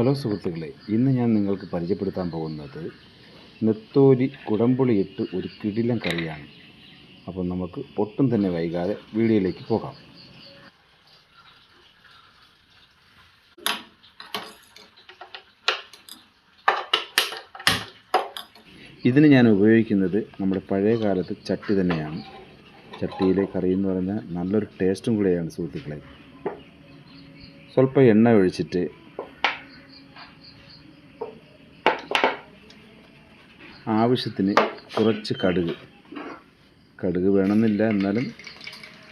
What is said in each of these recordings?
Hello സുഹൃത്തുക്കളെ ഇന്ന് ഞാൻ നിങ്ങൾക്ക് പരിചയപ്പെടുത്താൻ പോകുന്നത് നെത്തോലി കുടംപുളിയിട്ട് ഒരു കിടിലൻ കറിയാണ്. അപ്പോൾ നമുക്ക് ഒട്ടും തന്നെ വൈകാതെ വീഡിയോയിലേക്ക് പോകാം. ഇതിന് ഞാൻ ഉപയോഗിക്കുന്നത് നമ്മുടെ പഴയ കാലത്ത് ചട്ടി തന്നെയാണ്. ചട്ടിയിലെ കറി എന്ന് പറഞ്ഞാൽ നല്ലൊരു ടേസ്റ്റും കൂടെയാണ് സുഹൃത്തുക്കളെ. സ്വല്പം എണ്ണ ഒഴിച്ചിട്ട് ആവശ്യത്തിന് കുറച്ച് കടുക്. കടുക് വേണമെന്നില്ല എന്നാലും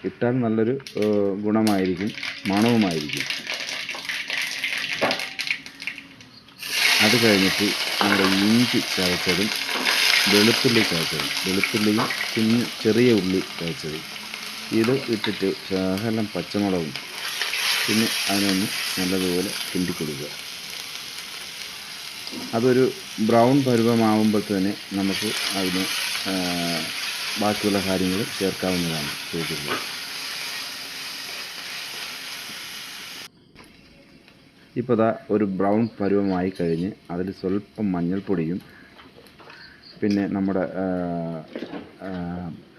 ഇട്ടാൽ നല്ലൊരു ഗുണമായിരിക്കും മണവുമായിരിക്കും. അത് കഴിഞ്ഞിട്ട് നമ്മുടെ ഇഞ്ചി ചതച്ചതും വെളുത്തുള്ളി ചതച്ചതും വെളുത്തുള്ളിയും കുഞ്ഞ് ചെറിയ ഉള്ളി ചതച്ചതും. ഇത് ഇട്ടിട്ട് ശകലം പച്ചമുളകും പിന്നെ അതിനൊന്ന് നല്ലതുപോലെ കിണ്ടി കൊടുക്കുക അതൊരു ബ്രൗൺ പരുവമാവുമ്പോൾ തന്നെ നമുക്ക് അതിന് ബാക്കിയുള്ള കാര്യങ്ങൾ ചേർക്കാവുന്നതാണ് ചോദിക്കുന്നത് ഇപ്പോൾ ദാ ഒരു ബ്രൗൺ പരുവമായി കഴിഞ്ഞ് അതിൽ സ്വല്പം മഞ്ഞൾപ്പൊടിയും പിന്നെ നമ്മുടെ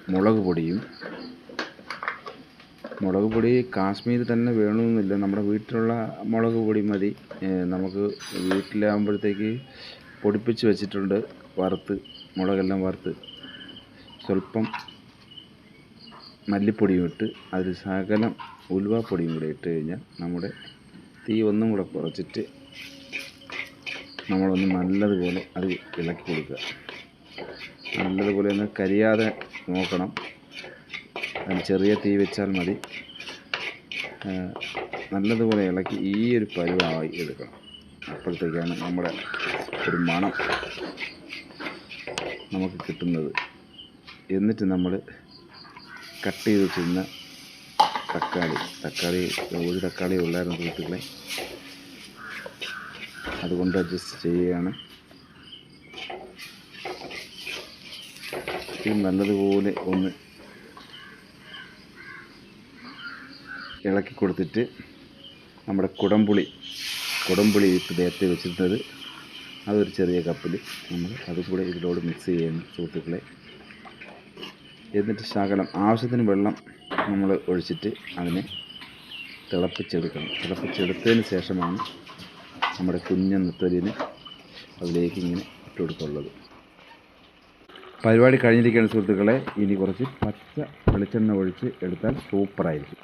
മുളക് പൊടിയും മുളക് പൊടി കാശ്മീർ തന്നെ വേണമെന്നില്ല നമ്മുടെ വീട്ടിലുള്ള മുളക് പൊടി മതി. നമുക്ക് വീട്ടിലാകുമ്പോഴത്തേക്ക് പൊടിപ്പിച്ച് വെച്ചിട്ടുണ്ട്. വറുത്ത് മുളകെല്ലാം വറുത്ത്. സ്വല്പം മല്ലിപ്പൊടിയും ഇട്ട് അതിൽ ശകലം ഉലുവാപ്പൊടിയും കൂടെ ഇട്ട് കഴിഞ്ഞാൽ നമ്മുടെ തീ ഒന്നും കൂടെ കുറച്ചിട്ട് നമ്മളൊന്ന് നല്ലതുപോലെ അത് ഇളക്കി കൊടുക്കുക. നല്ലതുപോലെ ഒന്ന് കരിയാതെ നോക്കണം. ചെറിയ തീ വെച്ചാൽ മതി. നല്ലതുപോലെ ഇളക്കി ഈ ഒരു പരുവായി എടുക്കണം. അപ്പോഴത്തേക്കാണ് നമ്മുടെ ഒരു മണം നമുക്ക് കിട്ടുന്നത്. എന്നിട്ട് നമ്മൾ കട്ട് ചെയ്ത് വെച്ചിരുന്ന തക്കാളി തക്കാളി ഒരു തക്കാളി ഉള്ളായിരുന്നു സുഹൃത്തുക്കളെ. അതുകൊണ്ട് അഡ്ജസ്റ്റ് ചെയ്യുകയാണ്. ഇത് നല്ലതുപോലെ ഒന്ന് ഇളക്കി കൊടുത്തിട്ട് നമ്മുടെ കുടംപുളി കുടംപുളി ഇട്ട് നേരത്തെ വെച്ചിരുന്നത്. അതൊരു ചെറിയ കപ്പിൽ നമ്മൾ അതുകൂടെ ഇതിലോട് മിക്സ് ചെയ്യുന്നു സുഹൃത്തുക്കളെ. എന്നിട്ട് ശകലം ആവശ്യത്തിന് വെള്ളം നമ്മൾ ഒഴിച്ചിട്ട് അതിനെ തിളപ്പിച്ചെടുക്കണം. തിളപ്പിച്ചെടുത്തതിന് ശേഷമാണ് നമ്മുടെ കുഞ്ഞ നെത്തോലിനെ അതിലേക്ക് ഇങ്ങനെ ഇട്ട് കൊടുക്കുള്ളത് പരിപാടി കഴിഞ്ഞിരിക്കുകയാണ് സുഹൃത്തുക്കളെ. ഇനി കുറച്ച് പച്ച വെളിച്ചെണ്ണ ഒഴിച്ച് എടുത്താൽ സൂപ്പറായിരിക്കും